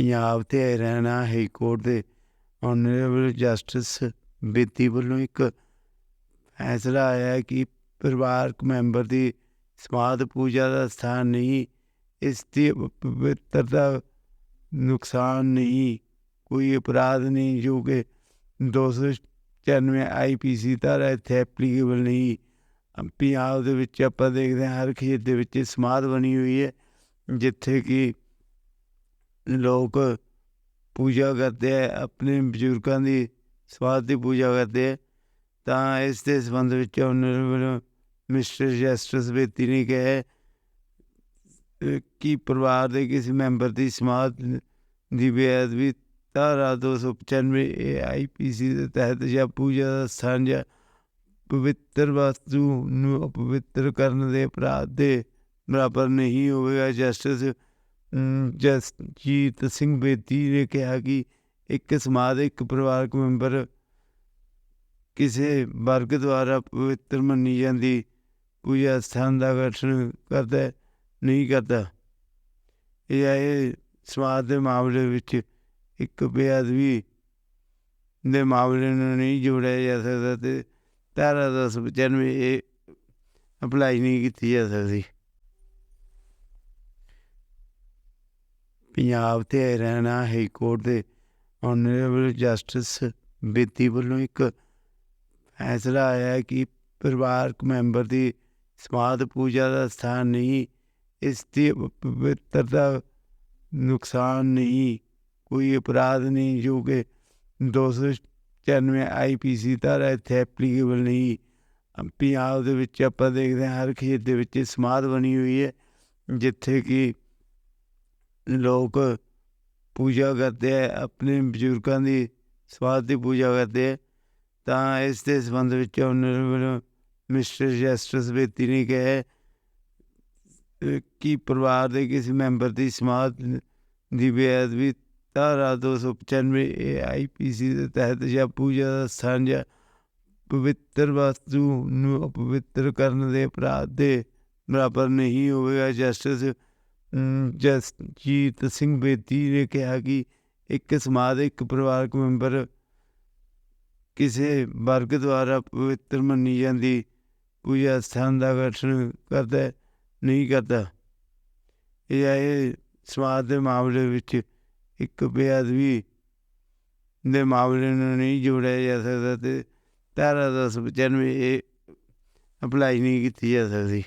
ਪੰਜਾਬ ਤੇ Haryana high court ਦੇ honourable justice Bedi ਵੱਲੋਂ ਇੱਕ ਫੈਸਲਾ ਆਇਆ ਹੈ ਕਿ ਪਰਿਵਾਰਕ ਮੈਂਬਰ ਦੀ ਸਮਾਧ ਪੂਜਾ ਦਾ ਸਥਾਨ ਨਹੀਂ, ਇਸ ਦੀ ਪਵਿੱਤਰਤਾ ਨੁਕਸਾਨ ਨਹੀਂ, ਕੋਈ ਅਪਰਾਧ ਨਹੀਂ, ਜੋ ਕਿ 294 ਆਈਪੀਸੀ ਧਾਰਾ ਇੱਥੇ ਐਪਲੀਕੇਬਲ ਨਹੀਂ। ਪੰਜਾਬ ਦੇ ਵਿੱਚ ਆਪਾਂ ਦੇਖਦੇ ਹਾਂ, ਹਰ ਖੇਤ ਦੇ ਵਿੱਚ ਸਮਾਧ ਬਣੀ ਹੋਈ ਹੈ, ਜਿੱਥੇ ਕਿ ਲੋਕ ਪੂਜਾ ਕਰਦੇ ਆ, ਆਪਣੇ ਬਜ਼ੁਰਗਾਂ ਦੀ ਸਮਾਧ ਦੀ ਪੂਜਾ ਕਰਦੇ ਹੈ ਤਾਂ ਇਸ ਦੇ ਸੰਬੰਧ ਵਿੱਚ ਆਨਰੇਬਲ ਮਿਸਟਰ ਜਸਟਿਸ ਬੇਤੀ ਨੇ ਕਿਹਾ ਕਿ ਪਰਿਵਾਰ ਦੇ ਕਿਸੇ ਮੈਂਬਰ ਦੀ ਸਮਾਧ ਦੀ ਬੇਅਦਬੀ ਧਾਰਾ 295 ਆਈਪੀਸੀ ਦੇ ਤਹਿਤ ਜਾਂ ਪੂਜਾ ਦਾ ਸਥਾਨ ਜਾਂ ਪਵਿੱਤਰ ਵਸਤੂ ਨੂੰ ਅਪਵਿੱਤਰ ਕਰਨ ਦੇ ਅਪਰਾਧ ਦੇ ਬਰਾਬਰ ਨਹੀਂ ਹੋਵੇਗਾ। ਜਸਟਿਸ ਜਸਜੀਤ ਸਿੰਘ ਬੇਦੀ ਨੇ ਕਿਹਾ ਕਿ ਇੱਕ ਸਮਾਜ ਇੱਕ ਪਰਿਵਾਰਕ ਮੈਂਬਰ ਕਿਸੇ ਵਰਗ ਦੁਆਰਾ ਪਵਿੱਤਰ ਮੰਨੀ ਜਾਂਦੀ ਪੂਜਾ ਸਥਾਨ ਦਾ ਗਠਨ ਕਰਦਾ ਨਹੀਂ ਕਰਦਾ। ਇਹ ਇਹ ਸਮਾਜ ਦੇ ਮਾਮਲੇ ਵਿੱਚ ਇੱਕ ਬੇਅਦਬੀ ਦੇ ਮਾਮਲੇ ਨੂੰ ਨਹੀਂ ਜੋੜਿਆ ਜਾ ਸਕਦਾ ਤੇ ਧਾਰਾ 295 ਇਹ ਅਪਲਾਈ ਨਹੀਂ ਕੀਤੀ ਜਾ ਸਕਦੀ। ਪੰਜਾਬ ਤੇ ਹਰਿਆਣਾ ਹਾਈ ਕੋਰਟ ਦੇ ਆਨਰੇਬਲ ਜਸਟਿਸ ਬੇਦੀ ਵੱਲੋਂ ਇੱਕ ਫੈਸਲਾ ਆਇਆ ਹੈ ਕਿ ਪਰਿਵਾਰਕ ਮੈਂਬਰ ਦੀ ਸਮਾਧ ਪੂਜਾ ਦਾ ਸਥਾਨ ਨਹੀਂ, ਇਸ ਦੀ ਪਵਿੱਤਰਤਾ ਨੁਕਸਾਨ ਨਹੀਂ, ਕੋਈ ਅਪਰਾਧ ਨਹੀਂ, ਜੋ ਕਿ 294 ਆਈਪੀਸੀ ਧਾਰਾ ਇੱਥੇ ਐਪਲੀਕੇਬਲ ਨਹੀਂ। ਪੰਜਾਬ ਦੇ ਵਿੱਚ ਆਪਾਂ ਦੇਖਦੇ ਹਾਂ, ਹਰ ਖੇਤ ਦੇ ਵਿੱਚ ਸਮਾਧ ਬਣੀ ਹੋਈ ਹੈ, ਜਿੱਥੇ ਕਿ ਲੋਕ ਪੂਜਾ ਕਰਦੇ ਆ, ਆਪਣੇ ਬਜ਼ੁਰਗਾਂ ਦੀ ਸਮਾਧ ਦੀ ਪੂਜਾ ਕਰਦੇ ਹੈ ਤਾਂ ਇਸ ਦੇ ਸੰਬੰਧ ਵਿੱਚ ਆਨਰੇਬਲ ਮਿਸਟਰ ਜਸਟਿਸ ਬੇਦੀ ਨੇ ਕਿਹਾ ਕਿ ਪਰਿਵਾਰ ਦੇ ਕਿਸੇ ਮੈਂਬਰ ਦੀ ਸਮਾਧ ਦੀ ਬੇਅਦਬੀ ਧਾਰਾ 295 ਆਈਪੀਸੀ ਦੇ ਤਹਿਤ ਜਾਂ ਪੂਜਾ ਦਾ ਸਥਾਨ ਜਾਂ ਪਵਿੱਤਰ ਵਸਤੂ ਨੂੰ ਅਪਵਿੱਤਰ ਕਰਨ ਦੇ ਅਪਰਾਧ ਦੇ ਬਰਾਬਰ ਨਹੀਂ ਹੋਵੇਗਾ ਜਸਟਿਸ ਜਸਜੀਤ ਸਿੰਘ ਬੇਦੀ ਨੇ ਕਿਹਾ ਕਿ ਇੱਕ ਸਮਾਜ ਇੱਕ ਪਰਿਵਾਰਕ ਮੈਂਬਰ ਕਿਸੇ ਵਰਗ ਦੁਆਰਾ ਪਵਿੱਤਰ ਮੰਨੀ ਜਾਂਦੀ ਪੂਜਾ ਸਥਾਨ ਦਾ ਗਠਨ ਕਰਦਾ, ਨਹੀਂ ਕਰਦਾ। ਇਹ ਇਹ ਸਮਾਜ ਦੇ ਮਾਮਲੇ ਵਿੱਚ ਇੱਕ ਬੇਅਦਬੀ ਦੇ ਮਾਮਲੇ ਨੂੰ ਨਹੀਂ ਜੋੜਿਆ ਜਾ ਸਕਦਾ ਤੇ ਧਾਰਾ 295 ਇਹ ਅਪਲਾਈ ਨਹੀਂ ਕੀਤੀ ਜਾ ਸਕਦੀ।